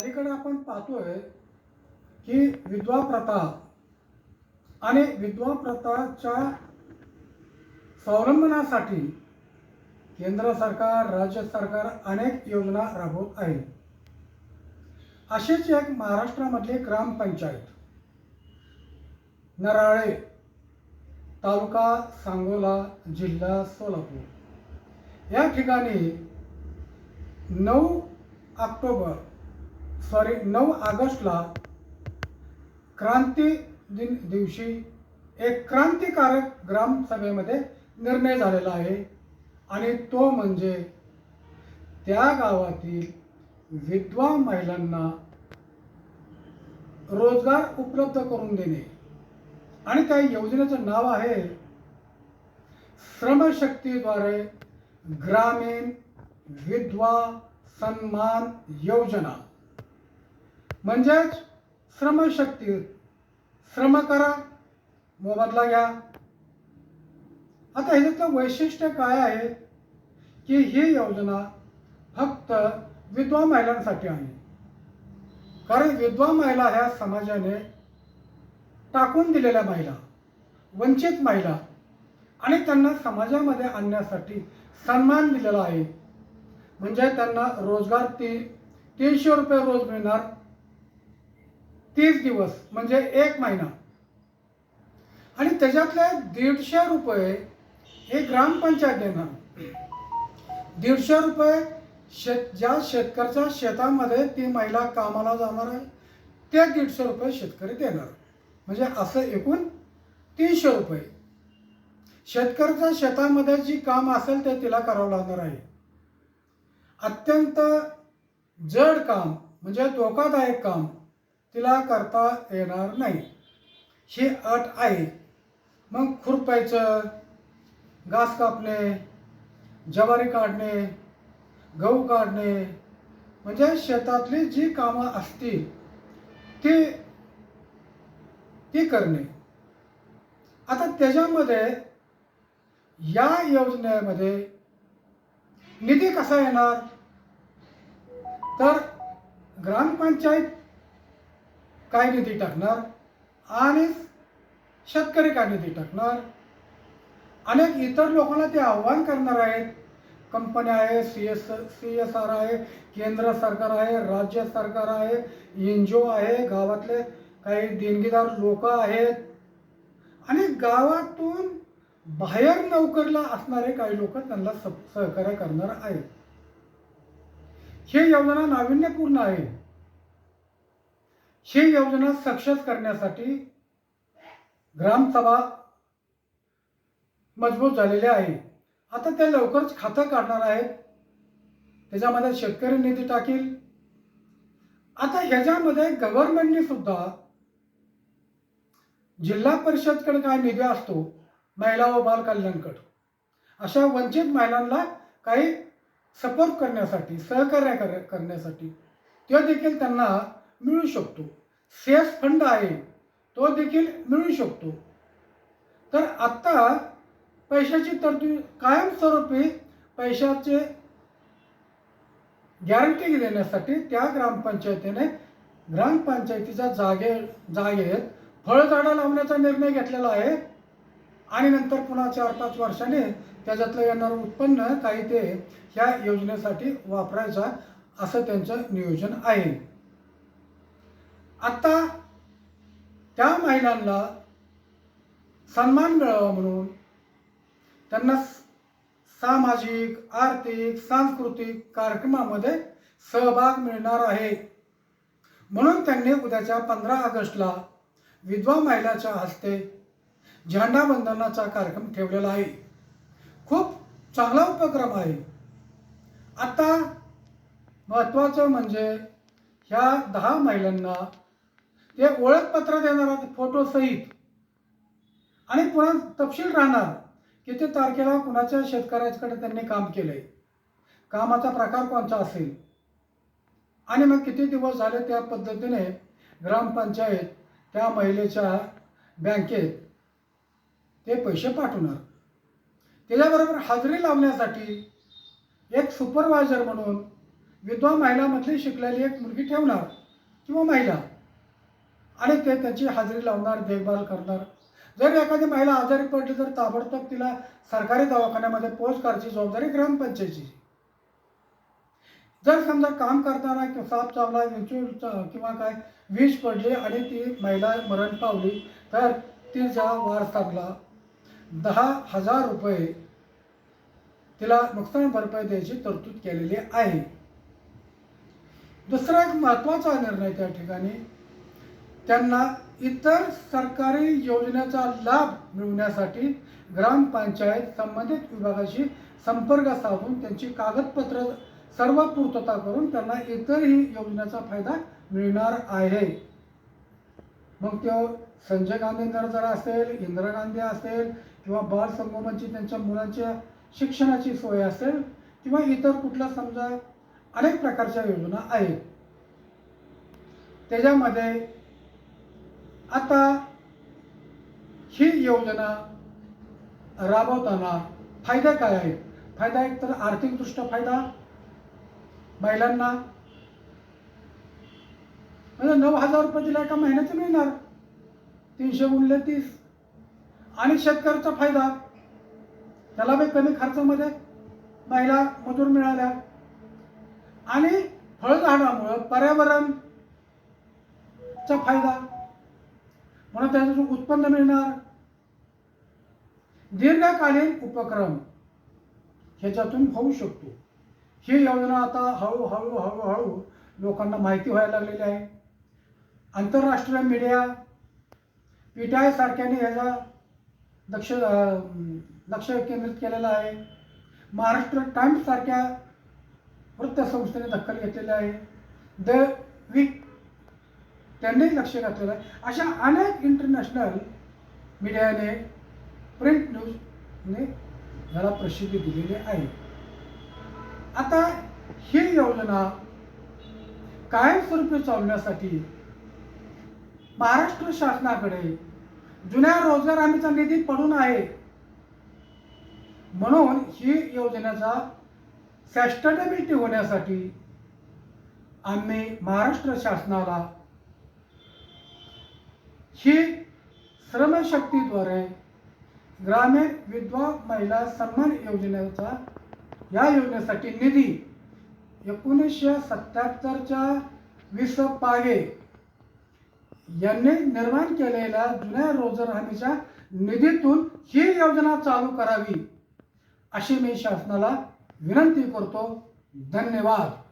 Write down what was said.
अलीकडे आपण पाहतोय की विधवा प्रथा आणि विधवा प्रथाच्या स्वावलंबनासाठी केंद्र सरकार राज्य सरकार अनेक योजना राबवत आहे. अशीच एक महाराष्ट्रामधली ग्रामपंचायत नराळे तालुका सांगोला जिल्हा सोलापूर. या ठिकाणी नऊ ऑक्टोबर सॉरी नऊ ऑगस्टला क्रांती दिन दिवशी एक क्रांतिकारक ग्रामसभेमध्ये निर्णय झालेला आहे. आणि तो म्हणजे त्या गावातील विधवा महिलांना रोजगार उपलब्ध करून देणे. आणि त्या योजनेचं नाव आहे श्रमशक्तीद्वारे ग्रामीण विधवा सन्मान योजना. म्हणजेच श्रमशक्ती. श्रम करा मोबदला घ्या. आता ह्याच्यातलं वैशिष्ट्य काय आहे? की ही योजना फक्त विधवा महिलांसाठी आहे. कारण विधवा महिला ह्या समाजाने टाकून दिलेल्या महिला वंचित महिला आणि त्यांना समाजामध्ये आणण्यासाठी सन्मान दिलेला आहे. म्हणजे त्यांना रोजगार ती तीनशे रुपये रोज मिळणार तीस दिवस म्हणजे एक महिना. आणि त्याच्यातले दीडशे रुपये हे ग्रामपंचायत देणार. दीडशे रुपये शेत ज्या शेतकऱ्याच्या शेतामध्ये ती महिला कामाला जाणार आहे ते दीडशे रुपये शेतकरी देणार. म्हणजे असं एकूण तीनशे रुपये. शेतकऱ्याच्या शेतामध्ये जी काम असेल ते तिला करावं लागणार आहे. अत्यंत जड काम म्हणजे धोकादायक काम. तिला करता येणार नाही. ही अट आहे. मग खुरपायचं घास कापणे ज्वारी काढणे गहू काढणे म्हणजे शेतातली जी कामं असतील ती ती करणे. आता त्याच्यामध्ये या योजनेमध्ये निधी कसा येणार? तर ग्रामपंचायत काय निधी टाकणार आणि शेतकरी काय निधी टाकणार. अनेक इतर लोकांना ते आव्हान करणार आहेत. कंपन्या आहे C S C S R आहे केंद्र सरकार आहे राज्य सरकार आहे एन जी ओ आहे गावातले काही देणगीदार लोक आहेत. आणि गावातून बाहेर नोकरीला असणारे काही लोक त्यांना स सहकार्य करणार आहेत. हे योजना नाविन्यपूर्ण आहे. ही योजना सक्सेस करण्यासाठी ग्रामसभा मजबूत झालेल्या आहे. आता ते लवकरच खातं काढणार आहेत. त्याच्यामध्ये शेतकरी निधी टाकील. आता ह्याच्यामध्ये गव्हर्नमेंटने सुद्धा जिल्हा परिषदकडे काय निधी असतो? महिला व बाल कल्याणकडे. अशा वंचित महिलांना काही सपोर्ट करण्यासाठी सहकार्य कर करण्यासाठी ते देखील त्यांना मिळू शकतो. सेस फंड आहे तो देखील मिळू शकतो. तर आत्ता पैशाची तरतूद कायमस्वरूपी पैशाचे गॅरंटी देण्यासाठी त्या ग्रामपंचायतीने ग्रामपंचायतीच्या जागे जागेत फळझाडं लावण्याचा निर्णय घेतलेला आहे. आणि नंतर पुन्हा चार पाच वर्षाने त्याच्यातलं येणारं उत्पन्न काही ते ह्या योजनेसाठी वापरायचा असं त्यांचं नियोजन आहे. आता त्या महिलांना सन्मान मिळावा म्हणून त्यांना सामाजिक आर्थिक सांस्कृतिक कार्यक्रमामध्ये सहभाग मिळणार आहे. म्हणून त्यांनी उद्याच्या पंधरा ऑगस्टला विधवा महिलाच्या हस्ते झेंडाबंधनाचा कार्यक्रम ठेवलेला आहे. खूप चांगला उपक्रम आहे. आता महत्त्वाचं म्हणजे ह्या दहा महिलांना ते ओळखपत्र देणार फोटो फोटोसहित आणि पुन्हा तपशील राहणार किती तारखेला कुणाच्या शेतकऱ्याकडे त्यांनी काम केलं आहे कामाचा प्रकार कोणता असेल? आणि मग किती दिवस झाले त्या पद्धतीने ग्रामपंचायत त्या महिलेच्या बँकेत ते पैसे पाठवणार? त्याच्याबरोबर हजेरी लावण्यासाठी एक सुपरवायझर म्हणून विधवा महिलामधली शिकलेली एक मुलगी ठेवणार? किंवा महिला? आणि ते त्याची हजेरी लावणार देखभाल करणार. जर एखादी महिला आजारी पडली तर ताबडतोब तिला सरकारी दवाखान्यामध्ये पोच करायची जबाबदारी ग्रामपंचायतीची. जर समजा काम करताना किंवा साप चावला विंचू किंवा काय वीज पडली आणि ती महिला मरण पावली तर तिच्या वारसाला दहा हजार रुपये तिला नुकसान भरपाई द्यायची तरतूद केलेली आहे. दुसरा एक महत्त्वाचा निर्णय त्या ठिकाणी त्यांना इतर सरकारी योजनेचा लाभ मिळवण्यासाठी ग्रामपंचायत संबंधित विभागाशी संपर्क साधून त्यांची कागदपत्र सर्व पूर्तता करून त्यांना इतरही योजनेचा फायदा मिळणार आहे. मग तो संजय गांधींदर जर असेल इंदिरा गांधी असेल किंवा बाल संगोपनची त्यांच्या मुलांच्या शिक्षणाची सोय असेल किंवा इतर कुठल्या समजा अनेक प्रकारच्या योजना आहेत. त्याच्यामध्ये आता ही योजना राबवताना फायदा काय आहेत फायदा एक तर आर्थिकदृष्ट्या फायदा महिलांना. म्हणजे नऊ हजार रुपये दिला एका महिन्याचं मिळणार. तीनशे गुणले तीस. आणि शेतकऱ्याचा फायदा त्याला बी कमी खर्चामध्ये महिला मजूर मिळाल्या. आणि फळझाडामुळं पर्यावरणचा फायदा. म्हणून त्याच्यातून उत्पन्न मिळणार. दीर्घकालीन उपक्रम ह्याच्यातून होऊ शकतो. ही योजना आता हळूहळू हळूहळू लोकांना माहिती व्हायला लागलेली आहे. आंतरराष्ट्रीय मीडिया पी सारख्याने ह्याचा लक्ष लक्ष केंद्रित केलेलं आहे. महाराष्ट्र टाइम्स सारख्या वृत्तसंस्थेने दखल घेतलेली आहे. द वीक त्यांनी लक्ष घातलेलं आहे अशा अनेक इंटरनॅशनल मीडियाने प्रिंट न्यूजने याला प्रसिद्धी दिलेली आहे. आता ही योजना कायमस्वरूपी चालवण्यासाठी महाराष्ट्र शासनाकडे जुन्या रोजगार हमीचा निधी पडून आहे. म्हणून ही योजनेचा सस्टेनेबिलिटी होण्यासाठी आम्ही महाराष्ट्र शासनाला ही श्रमशक्तीद्वारे ग्रामीण विधवा महिला सन्मान योजनेचा या योजनेसाठी निधी एकोणीसशे सत्याहत्तरच्या विस पागे यांनी निर्माण केलेल्या जुन्या रोजगार हमीच्या निधीतून ही योजना चालू करावी अशी मी शासनाला विनंती करतो. धन्यवाद.